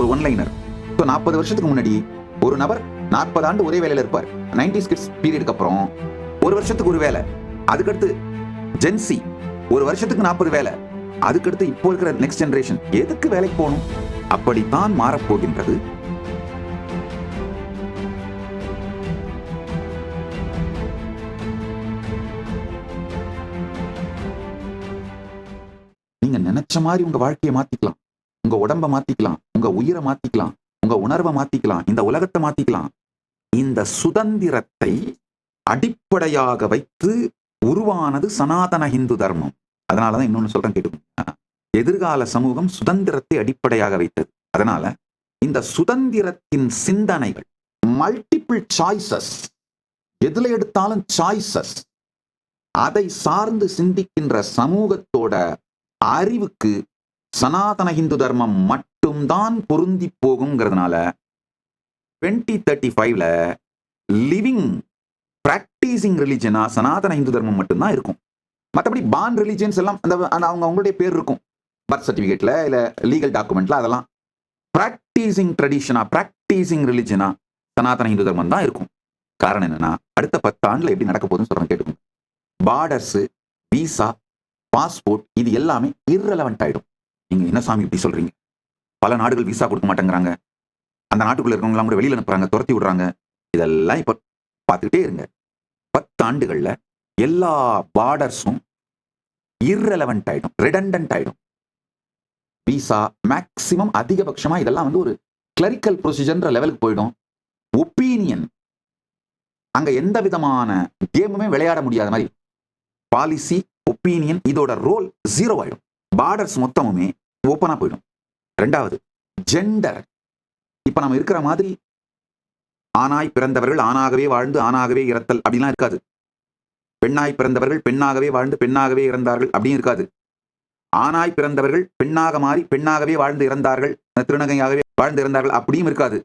ஒரு one-liner so நாற்பது வருஷத்துக்கு முன்னாடி ஒரு நபர் நாற்பது ஆண்டு ஒரே வேலையில் இருப்பார். நைன்டி கிட்ஸ் பீரியடுக்கு அப்புறம் ஒரு வருஷத்துக்கு ஒரு வேலை. அதுக்கடுத்து ஜென்சி ஒரு வருஷத்துக்கு நாற்பது வேலை. அதுக்கடுத்து இப்போ இருக்கிற நெக்ஸ்ட் ஜெனரேஷன் எதுக்கு வேலைக்கு போகணும்? அப்படித்தான் மாறப்போகின்றது. நீங்க நினைச்ச மாதிரி உங்க வாழ்க்கையை மாத்திக்கலாம். உங்க உடம்ப மாத்திக்கலாம் உங்க உயிரை மாத்திக்கலாம் உங்க உணர்வை மாத்திக்கலாம் இந்த உலகத்தை மாத்திக்கலாம். இந்த சுதந்திரத்தை அடிப்படையாக வைத்து உருவானது சனாதன இந்து தர்மம். அதனாலதான் இன்னொன்னு சொல்றேன் கேட்டுக்கோங்க. எதிர்கால சமூகம் சுதந்திரத்தை அடிப்படையாக வைத்தது. அதனால இந்த சுதந்திரத்தின் சிந்தனைகள் மல்டிபிள் சாய்ஸஸ் எதுல எடுத்தாலும் சாய்ஸஸ் அதை சார்ந்து சிந்திக்கின்ற சமூகத்தோட அறிவுக்கு சனாதன ஹிந்து தர்மம் மட்டும்தான் பொருந்தி போகுங்கிறதுனால டுவெண்ட்டி தேர்ட்டி ஃபைவ்ல லிவிங் ப்ராக்டிசிங் ரிலிஜனா சனாதன ஹிந்து தர்மம் மட்டும்தான் இருக்கும். மற்றபடி பான் ரிலிஜியன்ஸ் எல்லாம் அந்த அந்த அவங்க அவங்களுடைய பேர் இருக்கும். பர்த் சர்டிஃபிகேட்ல இல்லை லீகல் டாக்குமெண்ட்ல அதெல்லாம். ப்ராக்டிசிங் ட்ரெடிஷனா ப்ராக்டிசிங் ரிலிஜனா சனாதன ஹிந்து தர்மம் தான் இருக்கும். காரணம் என்னன்னா அடுத்த பத்தாண்டில் எப்படி நடக்க போகுதுன்னு சொல்றேன் கேட்டுக்கோங்க. பார்டர்ஸ் விசா பாஸ்போர்ட் இது எல்லாமே irrelevant ஆயிடும். நீங்க என்ன சாமி இப்படி சொல்றீங்க? பல நாடுகள் விசா கொடுக்க மாட்டேங்கிறாங்க. அந்த நாட்டுக்குள்ள இருக்கவங்களாம் கூட வெளியில அனுப்புறாங்க துரத்தி விடுறாங்க. இதெல்லாம் இப்ப பார்த்துக்கிட்டே இருங்க. பத்து ஆண்டுகள்ல எல்லா பார்டர்ஸும் irrelevant ஆயிடும் ரிடண்டன்ட் ஆயிடும். விசா மேக்சிமம் அதிகபட்சமா இதெல்லாம் வந்து ஒரு கிளரிக்கல் ப்ரொசீஜர்ன்ற லெவலுக்கு போயிடும். ஒப்பீனியன் அங்க எந்த விதமான கேமுமே விளையாட முடியாத மாதிரி. பாலிசி ஒப்பீனியன் இதோட ரோல் ஜீரோ ஆயிடும். பார்டர்ஸ் மொத்தமுமே ஓப்பனாக போயிடும். ரெண்டாவது ஜெண்டர் இப்போ நம்ம இருக்கிற மாதிரி ஆணாய் பிறந்தவர்கள் ஆணாகவே வாழ்ந்து ஆணாகவே இறத்தல் அப்படிலாம் இருக்காது. பெண்ணாய் பிறந்தவர்கள் பெண்ணாகவே வாழ்ந்து பெண்ணாகவே இறந்தார்கள் அப்படின்னு இருக்காது. ஆணாய் பிறந்தவர்கள் பெண்ணாக மாறி பெண்ணாகவே வாழ்ந்து இறந்தார்கள் திருநங்கையாகவே வாழ்ந்து இறந்தார்கள் அப்படியும் இருக்காது.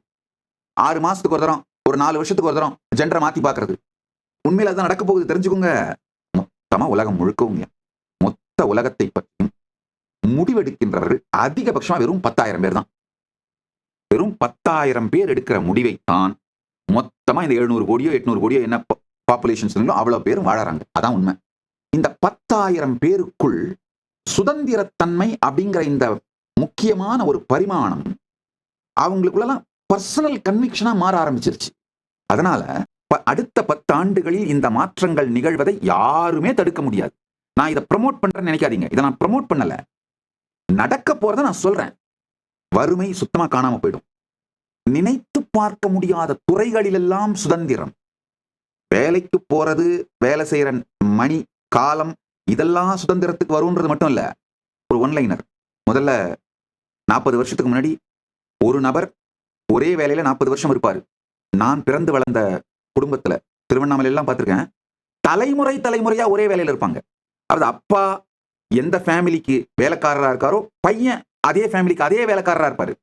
ஆறு மாசத்துக்கு ஒரு தரம் ஒரு நாலு வருஷத்துக்கு ஒரு தரம் ஜெண்டரை மாத்தி பாக்குறது. உண்மையில அதுதான் நடக்க போகுது தெரிஞ்சுக்கோங்க. மொத்தமா உலகம் முழுக்கவும் மொத்த உலகத்தை பற்றியும் முடிவெடுக்கின்றவர்கள் அதிகபட்சமா வெறும் பத்தாயிரம் பேர் தான் வெறும் பத்தாயிரம் பேர் எடுக்கிற முடிவை தான் மொத்தமா இந்த எழுநூறு கோடியோ எட்நூறு கோடியோ என்ன பாப்புலேஷன்ஸ் அவ்வளவு பேரும் வாழறாங்க. அதான் உண்மை. இந்த பத்தாயிரம் பேருக்குள் சுதந்திரத்தன்மை அப்படிங்கிற இந்த முக்கியமான ஒரு பரிமாணம் அவங்களுக்குள்ளலாம் பர்சனல் கன்விக்ஷனா மாற ஆரம்பிச்சிருச்சு. அதனால அடுத்த பத்து ஆண்டுகளில் இந்த மாற்றங்கள் நிகழ்வதை யாருமே தடுக்க முடியாது. நான் இதை ப்ரமோட் பண்றேன்னு நினைக்காதீங்க. இதை நான் ப்ரமோட் பண்ணல. நடக்க போறத நான் சொல்றேன். வறுமை சுத்தமா காணாம போயிடும். நினைத்து பார்க்க முடியாத துறைகளிலெல்லாம் சுதந்திரம். வேலைக்கு போறது வேலை செய்யற மணி காலம் இதெல்லாம் சுதந்திரத்துக்கு வரும்ன்றது மட்டும் இல்ல ஒரு ஒன்லைனர் முதல்ல நாற்பது வருஷத்துக்கு முன்னாடி ஒரு நபர் ஒரே வேலையில நாற்பது வருஷம் இருப்பார். நான் பிறந்து வளர்ந்த குடும்பத்துல திருவண்ணாமலை எல்லாம் பார்த்துருக்கேன். தலைமுறை தலைமுறையா ஒரே வேலையில இருப்பாங்க. அதாவது அப்பா எந்த ஃபேமிலிக்கு வேலைக்காரராக இருக்காரோ பையன் அதே ஃபேமிலிக்கு அதே வேலைக்காரராக இருப்பாரு.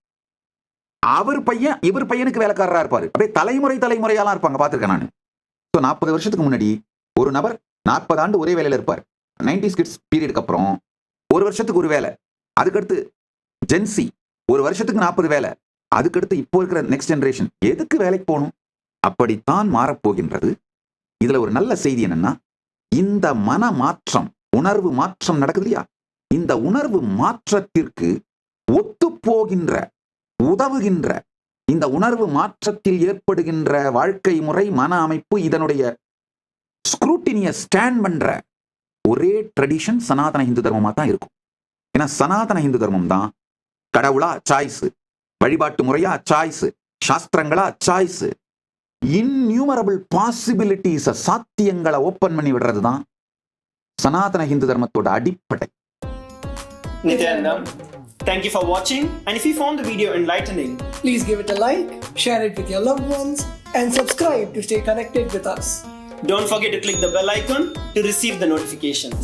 அவர் பையன் இவர் பையனுக்கு வேலைக்காரராக இருப்பார். அப்படியே தலைமுறை தலைமுறையாலாம் இருப்பாங்க. பார்த்துருக்கேன் நான். ஸோ நாற்பது வருஷத்துக்கு முன்னாடி ஒரு நபர் நாற்பது ஆண்டு ஒரே வேலையில் இருப்பார். நைன்டி கிட்ஸ் பீரியடுக்கு அப்புறம் ஒரு வருஷத்துக்கு ஒரு வேலை. அதுக்கடுத்து ஜென்சி ஒரு வருஷத்துக்கு நாற்பது வேலை. அதுக்கடுத்து இப்போ இருக்கிற நெக்ஸ்ட் ஜென்ரேஷன் எதுக்கு வேலைக்கு போகணும்? அப்படித்தான் மாறப்போகின்றது. இதில் ஒரு நல்ல செய்தி என்னன்னா இந்த மன மாற்றம் உணர்வு மாற்றம் நடக்குது இல்லையா இந்த உணர்வு மாற்றத்திற்கு ஒத்துப்போகின்ற உதவுகின்ற இந்த உணர்வு மாற்றத்தில் ஏற்படுகின்ற வாழ்க்கை முறை மன அமைப்பு இதனுடைய ஸ்க்ரூட்டினிய ஸ்டாண்ட் பண்ற ஒரே ட்ரெடிஷன் சனாதன இந்து தர்மமா தான் இருக்கும். ஏன்னா சனாதன இந்து தர்மம் தான் கடவுளா சாய்ஸ் வழிபாட்டு முறையா சாய்ஸ் சாஸ்திரங்களா சாய்ஸ் இன்யூமரபிள் பாசிபிலிட்டிஸ் சாத்தியங்களை ஓப்பன் பண்ணி விடுறது தான் சனாதன இந்து தர்மத்தோட அடிப்படை Nityanandam, thank you for watching. And if you found the video enlightening, Please give it a like, share it with your loved ones, and subscribe to stay connected with us. don't forget to click the bell icon to receive the notifications.